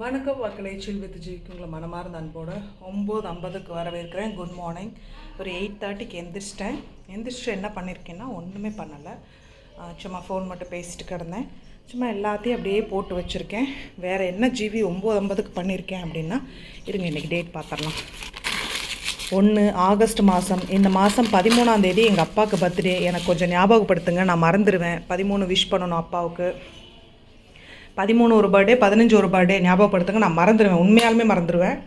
வணக்கம் வாக்களை சில் வித் ஜிவிக்கு உங்களை மனமார்ந்த அன்போடு ஒம்பது ஐம்பதுக்கு வரவேற்கிறேன். குட் மார்னிங் ஒரு எயிட் தேர்ட்டிக்கு எந்திரிச்சிட்டேன். எந்திரிச்சிட்டு என்ன பண்ணியிருக்கேன்னா ஒன்றுமே பண்ணலை. சும்மா ஃபோன் மட்டும் பேசிட்டு கிடந்தேன். சும்மா எல்லாத்தையும் அப்படியே போட்டு வச்சுருக்கேன். வேறு என்ன ஜிவி ஒம்பது ஐம்பதுக்கு பண்ணியிருக்கேன் அப்படின்னா இருங்க இன்றைக்கி டேட் பார்த்துடலாம் ஒன்று ஆகஸ்ட் மாதம் இந்த மாதம் பதிமூணாம் தேதி எங்கள் அப்பாவுக்கு பர்த்டே எனக்கு கொஞ்சம் ஞாபகப்படுத்துங்க நான் மறந்துடுவேன் பதிமூணு விஷ் பண்ணணும் அப்பாவுக்கு. பதிமூணு ஒரு பர்த்டே பதினஞ்சு ஒரு பர்த்டே ஞாபகப்படுத்துங்க. நான் மறந்துடுவேன் உண்மையாலுமே மறந்துடுவேன்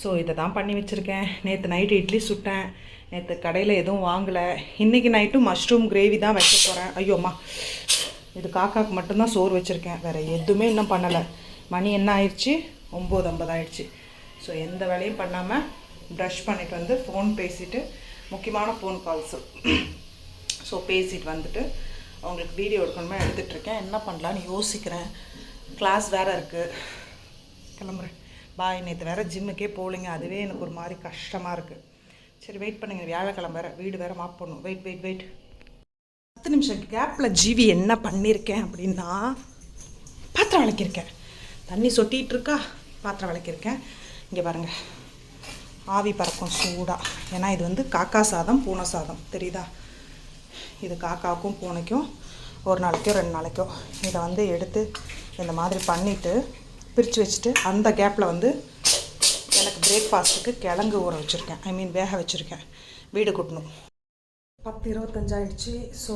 ஸோ இதை தான் பண்ணி வச்சுருக்கேன். நேற்று நைட்டு இட்லி சுட்டேன். நேற்று கடையில் எதுவும் வாங்கலை. இன்றைக்கி நைட்டும் மஷ்ரூம் கிரேவி தான் வைக்க போகிறேன் ஐயோம்மா இது காக்காக்கு மட்டும்தான் சோறு வச்சுருக்கேன். வேறு எதுவுமே இன்னும் பண்ணலை. மணி என்ன ஆயிடுச்சு? ஒம்பது ஐம்பது ஆயிடுச்சு. ஸோ எந்த வேலையும் பண்ணாமல் ப்ரஷ் பண்ணிட்டு வந்து ஃபோன் பேசிவிட்டு முக்கியமான ஃபோன் கால்ஸு ஸோ பேசிட்டு வந்துட்டு அவங்களுக்கு வீடியோ எடுக்கணுமே? எடுத்துகிட்ருக்கேன் என்ன பண்ணலான்னு யோசிக்கிறேன். கிளாஸ் வேறு இருக்குது கிளம்புறேன். பாய் நேற்று வேறு ஜிம்முக்கே போகலிங்க. அதுவே எனக்கு ஒரு மாதிரி கஷ்டமாக இருக்குது சரி வெயிட் பண்ணுங்க. வியாழக்கிழமை வேறு வீடு வேறு மாப் பண்ணும் வெயிட் வெயிட் வெயிட் பத்து நிமிஷம் கேப்பில் ஜிவி என்ன பண்ணியிருக்கேன் அப்படின்னா பாத்திரம் விளக்கியிருக்கேன். தண்ணி சொட்டிகிட்டு இருக்கா? பாத்திரம் விளக்கியிருக்கேன். இங்கே பாருங்கள் ஆவி பறக்கும் சூடாக ஏன்னா இது வந்து காக்கா சாதம் பூனை சாதம். தெரியுதா? இது காக்காவுக்கும் பூனைக்கும் ஒரு நாளைக்கோ ரெண்டு நாளைக்கோ. இதை வந்து எடுத்து இந்த மாதிரி பண்ணிவிட்டு பிரித்து வச்சுட்டு அந்த கேப்பில் வந்து எனக்கு பிரேக்ஃபாஸ்ட்டுக்கு கிழங்கு ஊற வச்சுருக்கேன். ஐ மீன் வேக வச்சுருக்கேன். வீடு கூட்டணும். பத்து இருபத்தஞ்சாயிடுச்சு ஸோ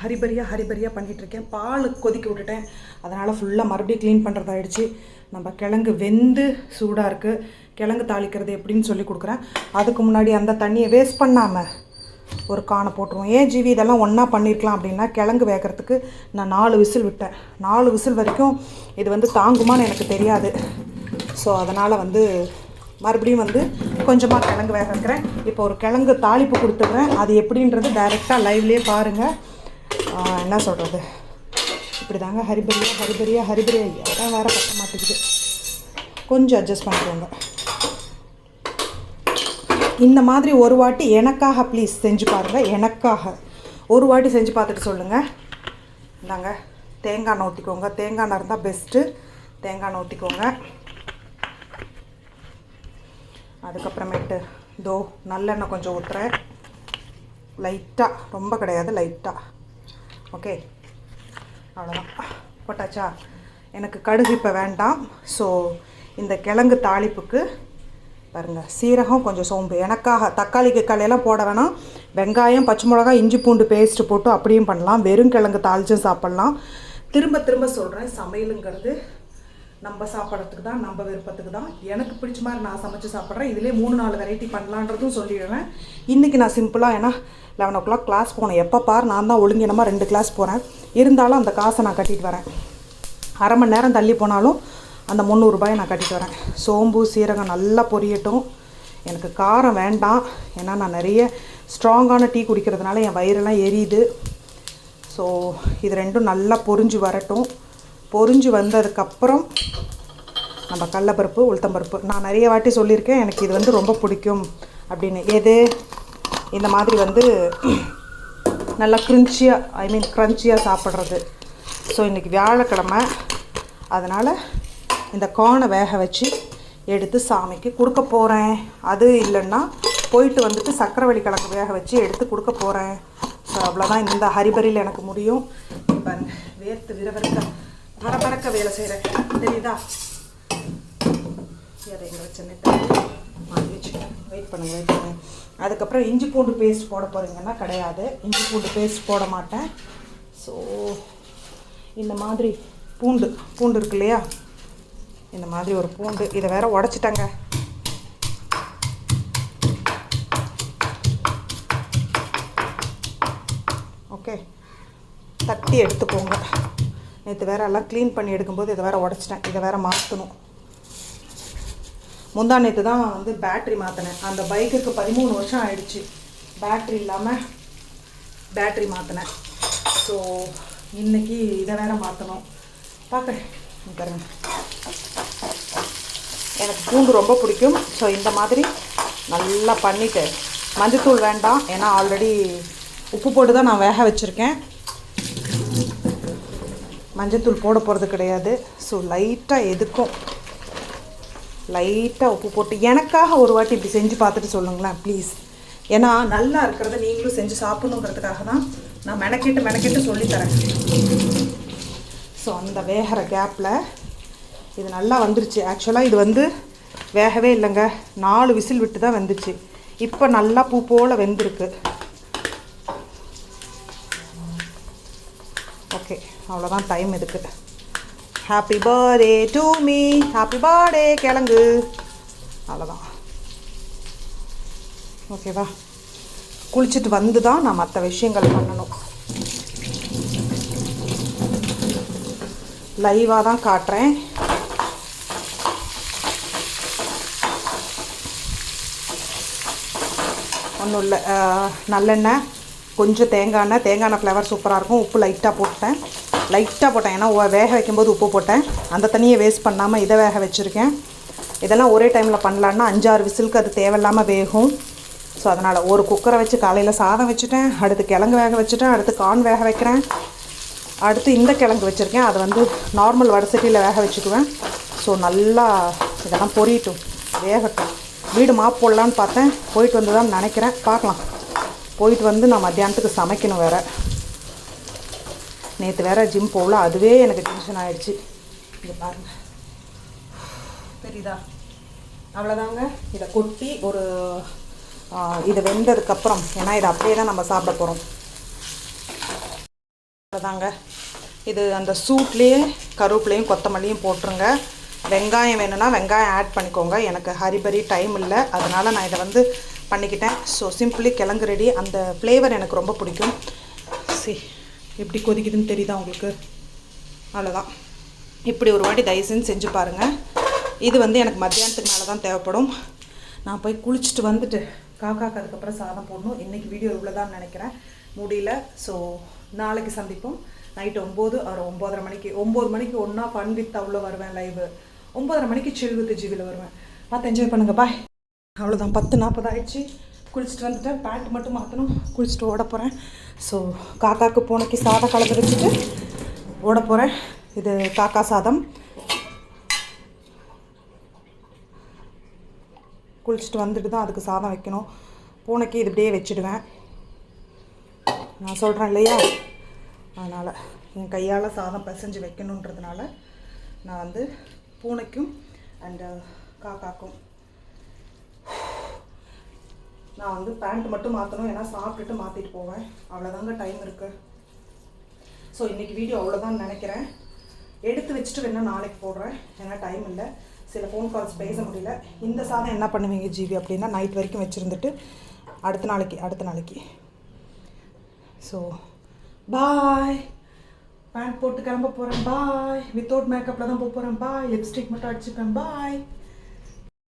ஹரிபரியாக ஹரிபரியாக பண்ணிகிட்ருக்கேன் பால் கொதிக்க விட்டுட்டேன். அதனால் ஃபுல்லாக மறுபடியும் க்ளீன் பண்ணுறதாயிடுச்சு நம்ம கிழங்கு வெந்து சூடாக இருக்குது கிழங்கு தாளிக்கிறது எப்படின்னு சொல்லி கொடுக்குறேன். அதுக்கு முன்னாடி அந்த தண்ணியை வேஸ்ட் பண்ணாமல் ஒரு காணை போட்டுருவோம். ஏன் ஜிவி இதெல்லாம் ஒன்றா பண்ணியிருக்கலாம் அப்படின்னா கிழங்கு வேகிறதுக்கு நான் நாலு விசில் விட்டேன். நாலு விசில் வரைக்கும் இது வந்து தாங்குமான்னு எனக்கு தெரியாது. ஸோ அதனால் வந்து மறுபடியும் வந்து கொஞ்சமாக கிழங்கு வேக வைக்கிறேன். இப்போ ஒரு கிழங்கு தாளிப்பு கொடுத்துட்றேன். அது எப்படின்றது டைரெக்டாக லைவ்லேயே பாருங்கள் என்ன சொல்கிறது இப்படி தாங்க ஹரிபரியா ஹரிபரியா ஹரிபரியா அதான் வேறு பத்த மாட்டேங்குது கொஞ்சம் அட்ஜஸ்ட் பண்ணிக்கோங்க. இந்த மாதிரி ஒரு வாட்டி எனக்காக ப்ளீஸ் செஞ்சு பாருங்கள் எனக்காக. ஒரு வாட்டி செஞ்சு பார்த்துட்டு சொல்லுங்கள் இந்தாங்க தேங்காய் எண்ணெய் ஊற்றிக்கோங்க தேங்காய் எண்ணெய் இருந்தால் பெஸ்ட்டு தேங்காய் எண்ணெய் ஊற்றிக்கோங்க அதுக்கப்புறமேட்டு தோ நல்லெண்ணெய் கொஞ்சம் ஊற்றுறேன் லைட்டாக ரொம்ப கிடையாது லைட்டாக ஓகே அவ்வளோதான் போட்டாச்சா? எனக்கு கடுகு இப்போ வேண்டாம். ஸோ இந்த கிழங்கு தாளிப்புக்கு பாருங்கள் சீரகம் கொஞ்சம் சோம்பு. எனக்காக தக்காளிக்கு கலையெல்லாம் போட வேணாம். வெங்காயம் பச்சை மிளகா இஞ்சி பூண்டு பேஸ்ட்டு போட்டு அப்படியும் பண்ணலாம். வெறும் கிழங்கு தாளிச்சும் சாப்பிட்லாம். திரும்ப திரும்ப சொல்கிறேன் சமையலுங்கிறது நம்ம சாப்பிட்றதுக்கு தான் நம்ம விருப்பத்துக்கு தான். எனக்கு பிடிச்ச மாதிரி நான் சமைச்சு சாப்பிட்றேன். இதிலே மூணு நாலு வெரைட்டி பண்ணலான்றதும் சொல்லிடுவேன் இன்றைக்கி நான் சிம்பிளாக ஏன்னா லெவன் ஓ கிளாக் கிளாஸ் போனேன். எப்போ பார் நான் தான் ஒழுங்கினமாக ரெண்டு கிளாஸ் போகிறேன் இருந்தாலும் அந்த காசை நான் கட்டிட்டு வரேன். அரை மணி நேரம் தள்ளி போனாலும் அந்த முந்நூறுரூபாயை நான் கட்டிட்டு வரேன். சோம்பு சீரகம் நல்லா பொரியட்டும். எனக்கு காரம் வேண்டாம். ஏன்னா நான் நிறைய ஸ்ட்ராங்கான டீ குடிக்கிறதுனால என் வயிறெல்லாம் எரியுது. ஸோ இது ரெண்டும் நல்லா பொரிஞ்சு வரட்டும். பொரிஞ்சு வந்ததுக்கப்புறம் நம்ம கடலப்பருப்பு உளுத்தம்பருப்பு. நான் நிறைய வாட்டி சொல்லியிருக்கேன் எனக்கு இது வந்து ரொம்ப பிடிக்கும் அப்படின்னு. எது? இந்த மாதிரி வந்து நல்லா க்ரிஞ்சியாக ஐ மீன் க்ரன்ச்சியாக சாப்பிட்றது. ஸோ இன்றைக்கி வியாழக்கிழமை. அதனால் இந்த கார்னை வேக வச்சு எடுத்து சாமிக்கு கொடுக்க போகிறேன் அது இல்லைன்னா போயிட்டு வந்துட்டு சக்கரவள்ளி கிழங்கு வேக வச்சு எடுத்து கொடுக்க போகிறேன் ஸோ அவ்வளோதான் இந்த ஹரிபரியில் எனக்கு முடியும். பாருங்க வேர்த்து விரவிறக்க பரபரக்க வேலை செய்கிறேன் தெரியுதா? அதை எங்கே வச்சு வாங்கி வச்சுட்டேன் வெயிட் பண்ணுங்க வெயிட் பண்ணுங்க. அதுக்கப்புறம் இஞ்சி பூண்டு பேஸ்ட் போட போகிறீங்கன்னா கிடையாது. இஞ்சி பூண்டு பேஸ்ட் போட மாட்டேன். ஸோ இந்த மாதிரி பூண்டு பூண்டு இருக்கு இல்லையா? இந்த மாதிரி ஒரு பூண்டு. இதை வேற உடச்சிட்டேங்க. ஓகே. தட்டி எடுத்துக்கோங்க. நேற்று வேற எல்லாம் க்ளீன் பண்ணி எடுக்கும்போது இதை வேற உடச்சிட்டேன். இதை வேற மாற்றணும் முந்தா நேற்று தான் வந்து பேட்ரி மாற்றினேன் அந்த பைக்குக்கு பதிமூணு வருஷம் ஆயிடுச்சு. பேட்ரி இல்லாமல் பேட்ரி மாற்றினேன் ஸோ இன்னைக்கு இதை வேற மாற்றணும் பார்க்குறேன். பாருங்க. எனக்கு பூண்டு ரொம்ப பிடிக்கும். ஸோ இந்த மாதிரி நல்லா பண்ணிவிட்டு மஞ்சத்தூள் வேண்டாம். ஏன்னா ஆல்ரெடி உப்பு போட்டு தான் நான் வேக வச்சுருக்கேன். மஞ்சத்தூள் போட போகிறது கிடையாது. ஸோ லைட்டாக எதுக்கும்? லைட்டாக உப்பு போட்டு எனக்காக ஒரு வாட்டி இப்படி செஞ்சு பார்த்துட்டு சொல்லுங்களேன் ப்ளீஸ் ஏன்னா நல்லா இருக்கிறத நீங்களும் செஞ்சு சாப்பிடணுங்கிறதுக்காக தான் நான் மெனக்கெட்டு மெனக்கெட்டு சொல்லித்தரேன். ஸோ அந்த வேகிற கேப்பில் இது நல்லா வந்துருச்சு. ஆக்சுவலாக இது வந்து வேகவே இல்லைங்க. நாலு விசில் விட்டு தான் வெந்துச்சு. இப்போ நல்லா பூ போல் வெந்திருக்கு. ஓகே அவ்வளோதான் டைம் இதுக்கு happy birthday to me happy birthday கிழங்கு. அவ்வளோதான் ஓகேவா குளிச்சுட்டு வந்து தான் நான் மற்ற விஷயங்கள் பண்ணணும். லைவாக தான் காட்டுறேன். ஒன்றும் இல்லை நல்லெண்ணெய் கொஞ்சம் தேங்காய் எண்ணெய் தேங்காய் எண்ணெய் ஃப்ளேவர் சூப்பராக இருக்கும். உப்பு லைட்டாக போட்டேன். லைட்டாக போட்டேன். ஏன்னா வேக வைக்கும்போது உப்பு போட்டேன். அந்த தண்ணியை வேஸ்ட் பண்ணாமல் இதை வேக வச்சுருக்கேன். இதெல்லாம் ஒரே டைமில் பண்ணலான்னா அஞ்சாறு விசிலுக்கு அது தேவையில்லாமல் வேகும். ஸோ அதனால் ஒரு குக்கரை வச்சு காலையில் சாதம் வச்சுட்டேன். அடுத்து கிழங்கு வேக வச்சுட்டேன். அடுத்து கார்ன் வேக வைக்கிறேன். அடுத்து இந்த கிழங்கு வச்சுருக்கேன். அதை வந்து நார்மல் வடசட்டியில் வேக வச்சுக்குவேன். ஸோ நல்லா இதெல்லாம் பொரியட்டும். வேகட்டும். வீடு மாப் போடலான்னு பார்த்தேன். போயிட்டு வந்து தான் நினைக்கிறேன். பார்க்கலாம். போயிட்டு வந்து நான் மத்தியானத்துக்கு சமைக்கணும் வேறு. நேற்று வேறு ஜிம் போகல. அதுவே எனக்கு டென்ஷன் ஆகிடுச்சு இங்கே பாருங்க. தெரியுதா? அவ்வளோதாங்க இதை கொட்டி ஒரு இதை இது வெந்ததுக்கப்புறம் ஏன்னா இதை அப்படியே தான் நம்ம சாப்பிட போகிறோம் அவ்வளோதாங்க இது அந்த சூட்லேயே கருவேப்பிலையும் கொத்தமல்லியும் போட்டுருங்க. வெங்காயம் வேணும்னா வெங்காயம் ஆட் பண்ணிக்கோங்க. எனக்கு ஹரிபரி டைம் இல்லை. அதனால் நான் இதை வந்து பண்ணிக்கிட்டேன். ஸோ சிம்பிளி கிழங்கு ரெடி அந்த ஃப்ளேவர் எனக்கு ரொம்ப பிடிக்கும். சி எப்படி கொதிக்குதுன்னு தெரியுதா உங்களுக்கு? அவ்வளோதான் இப்படி ஒரு வாட்டி தயவு செஞ்சு செஞ்சு பாருங்கள் இது வந்து எனக்கு மத்தியானத்துக்கு மேலே தான் தேவைப்படும். நான் போய் குளிச்சுட்டு வந்துட்டு காக்காக்கு அதுக்கப்புறம் சாதம் போடணும். இன்றைக்கி வீடியோ இவ்வளோ தான் நினைக்கிறேன். முடியல. ஸோ நாளைக்கு சந்திப்போம். நைட்டு ஒம்பது ஒரு ஒம்போதரை மணிக்கு ஒம்பது மணிக்கு ஒன்றா ஃபன் வித் அவ்வளோ வருவேன் லைவு ஒம்பதரை மணிக்கு செல்வத்து ஜிவியில் வருவேன். பார்த்து என்ஜாய் பண்ணுங்க பாய் அவ்வளோதான் பத்து நாற்பது ஆயிடுச்சு. குளிச்சுட்டு வந்துட்டேன். பேண்ட் மட்டும் மாற்றணும் குளிச்சுட்டு ஓட போகிறேன் ஸோ காக்காக்கு பூனைக்கு சாதம் கலந்து வச்சுட்டு ஓட போகிறேன் இது காக்கா சாதம். குளிச்சுட்டு வந்துட்டு தான் அதுக்கு சாதம் வைக்கணும். பூனைக்கு இது இப்படியே வச்சிடுவேன். நான் சொல்கிறேன் இல்லையா? அதனால் என் கையால் சாதம் பிசைஞ்சு வைக்கணுன்றதுனால நான் வந்து பூனைக்கும் அண்டு uh, காக்காக்கும். நான் வந்து பேண்ட் மட்டும் மாற்றணும் ஏன்னா சாப்பிட்டுட்டு மாற்றிட்டு போவேன். அவ்வளோதாங்க டைம் இருக்குது ஸோ இன்றைக்கி வீடியோ அவ்வளோதான் நினைக்கிறேன். எடுத்து வச்சுட்டு வேணால் நாளைக்கு போடுறேன். ஏன்னா டைம் இல்லை. சில ஃபோன் கால்ஸ் பேச முடியல. இந்த சாதம் என்ன பண்ணுவீங்க ஜிபி அப்படின்னா நைட் வரைக்கும் வச்சுருந்துட்டு அடுத்த நாளைக்கு அடுத்த நாளைக்கு. ஸோ பாய் பேண்ட் போட்டு கிளம்ப போகிறேன் பாய் வித்தவுட் மேக்கப்பில் தான் போக போகிறேன் பாய் லிப்ஸ்டிக் மட்டும் அடிச்சுப்பேன். பாய்